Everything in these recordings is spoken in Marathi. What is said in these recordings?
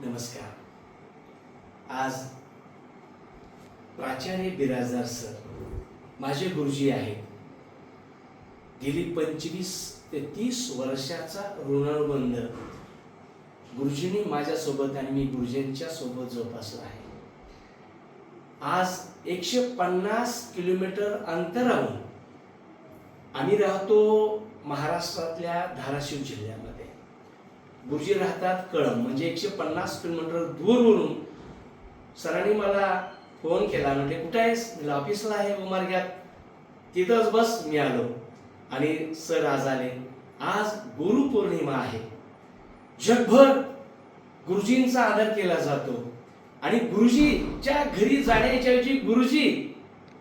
नमस्कार. आज प्राचार्य बिराजदार सर माझे गुरुजी आहेत. गेली पंचवीस ते तीस वर्षाचा ऋणानुबंध गुरुजींनी माझ्यासोबत आणि मी गुरुजींच्या सोबत जोपासला आहे. आज एकशे पन्नास किलोमीटर अंतरावर आम्ही राहतो महाराष्ट्रातल्या धाराशिव जिल्ह्यामध्ये. गुरुजी राहतात कळम म्हणजे एकशे पन्नास किलोमीटर दूरवरून सरांनी मला फोन केला. म्हणजे कुठे आहेस? मी ऑफिसला आहे उमार्ग्यात तिथंच बस. मी आलो. आणि सर आज आले. आज गुरुपौर्णिमा आहे. जगभर गुरुजींचा आदर केला जातो. आणि गुरुजीच्या घरी जाण्याच्या ऐवजी गुरुजी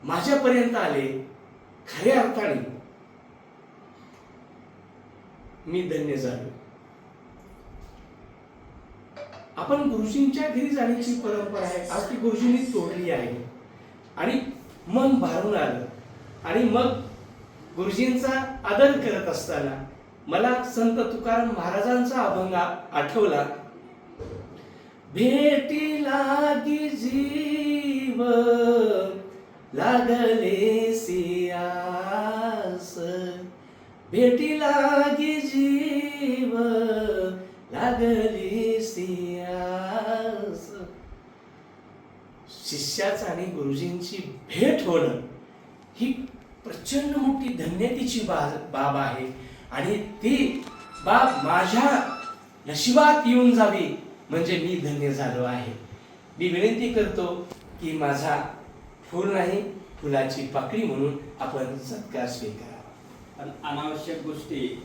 माझ्यापर्यंत आले. खऱ्या अर्थाने मी धन्य झालो. आपण गुरुजींच्या घरी जाण्याची परंपरा आहे. आज ती गुरुजींनी तोडली आहे. आणि मन भारून आलं. आणि मग गुरुजींचा आदर करत असताना मला संत तुकाराम महाराजांचा अभंग आठवला. भेटी लागी जीव लागले सियास. भेटी लागी जीव लागली सियास शिष्याचा आणि गुरुजींची भेट होणं ही प्रचंड मोठी धन्यतेची बा- बाब आहे. आणि ती बाब माझ्या नशिबात येऊन जावी म्हणजे मी धन्य झालो आहे. मी विनंती करतो की माझा फूल नाही फुलाची पाकळी म्हणून आपण सत्कार स्वीकारावा. पण अनावश्यक गोष्टी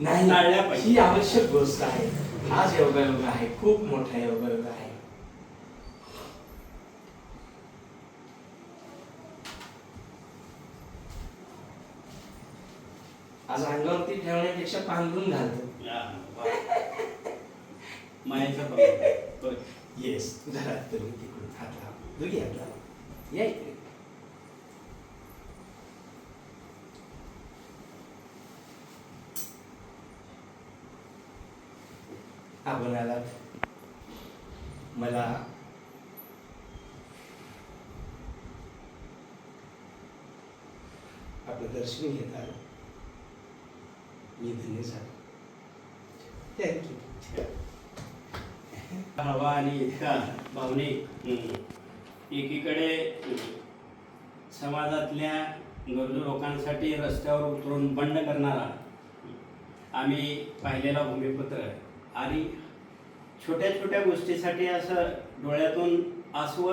नाही. पाहिजे. ही आवश्यक गोष्ट आहे. आज योगायोग आहे खूप मोठा योगायोग आहे. आज अंगावरती ठेवण्यापेक्षा पांघरून घालतो. मायेचा. येस घरात तुम्ही तिकडून हात लावा. दोघी हात लावा. या इकडे. आपण मला आपलं दर्शन घेत आलं मी धन्य झालो थँक्यू हवा आणि इतका भावनिक एकीकडे समाजातल्या गरजू लोकांसाठी रस्त्यावर उतरून बंड करणारा आम्ही पाहिलेला भूमिपुत्र आणि छोट्या छोट्या गोष्टीसाठी असं डोळ्यातून आसव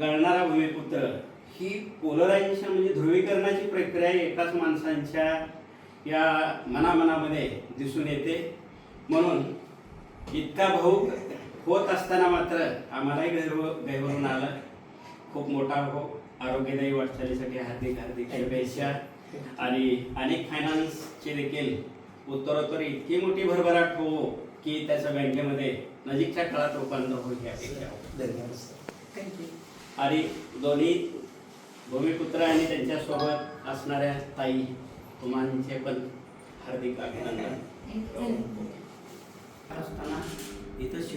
गळणारा भूमिपुत्र ही पोलरायझेशन म्हणजे ध्रुवीकरणाची प्रक्रिया एकाच माणसांच्या या मनामनामध्ये दिसून येते. म्हणून इतका भाऊ होत असताना मात्र आम्हालाही गैरव गैरवरून आलं. खूप मोठा हो आरोग्यदायी वाटचालीसाठी हार्दिक हार्दिक शुभेच्छा. आणि अनेक फायनान्सचे देखील उत्तरोत्तर इतकी मोठी भरभराट हो की त्याचं बँकेमध्ये नजीकच्या काळात रूपांतर होईल अपेक्षा धन्यवाद आणि दोन्ही भूमिपुत्र आणि त्यांच्यासोबत असणाऱ्या ताई तुम्हांचे पण हार्दिक अभिनंदन. असताना इथं शिव